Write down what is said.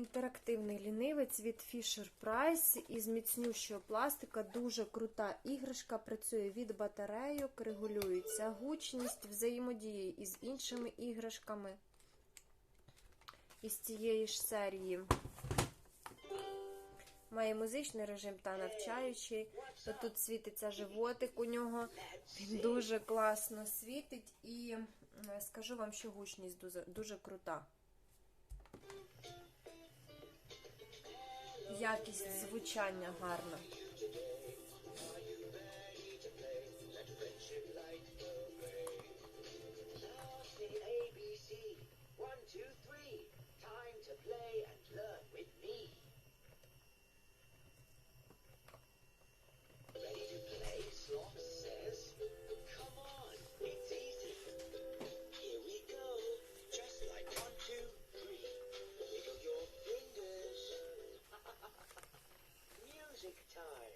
інтерактивний лінивець від Fisher Price із міцнющого пластика. Дуже крута іграшка. Працює від батарейок, регулюється гучність, взаємодіє із іншими іграшками із цієї ж серії. Має музичний режим та навчаючий. Тут світиться животик у нього. Він дуже класно світить і скажу вам, що гучність дуже, дуже крута. Якість звучання гарна. time.